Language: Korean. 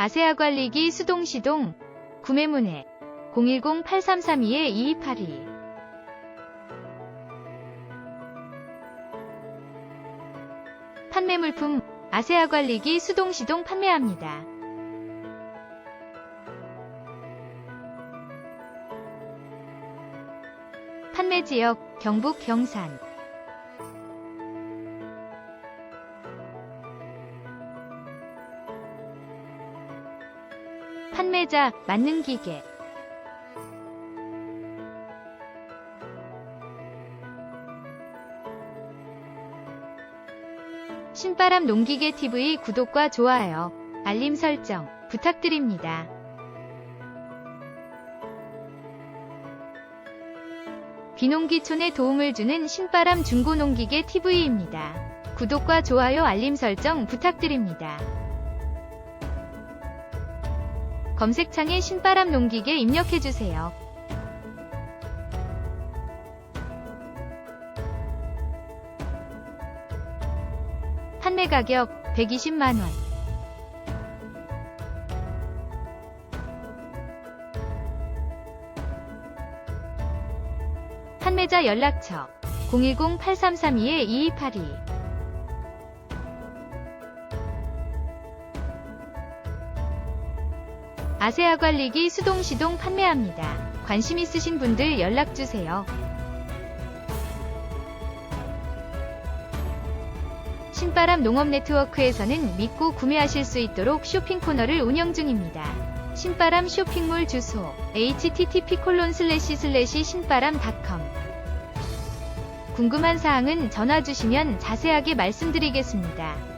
아세아 관리기 수동시동 구매문의 010-8332-2282 판매 물품 아세아 관리기 수동시동 판매합니다. 판매 지역 경북 경산 판매자 맞는 기계 신바람 농기계 TV 구독과 좋아요, 알림 설정 부탁드립니다. 비농기촌에 도움을 주는 신바람 중고농기계 TV입니다. 구독과 좋아요 알림 설정 부탁드립니다. 검색창에 신바람 농기계 입력해주세요. 판매 가격 120만원. 판매자 연락처 010-8332-2282 아세아 관리기 수동 시동 판매합니다. 관심 있으신 분들 연락주세요. 신바람 농업 네트워크에서는 믿고 구매하실 수 있도록 쇼핑 코너를 운영 중입니다. 신바람 쇼핑몰 주소 http 신바람닷컴 궁금한 사항은 전화 주시면 자세하게 말씀드리겠습니다.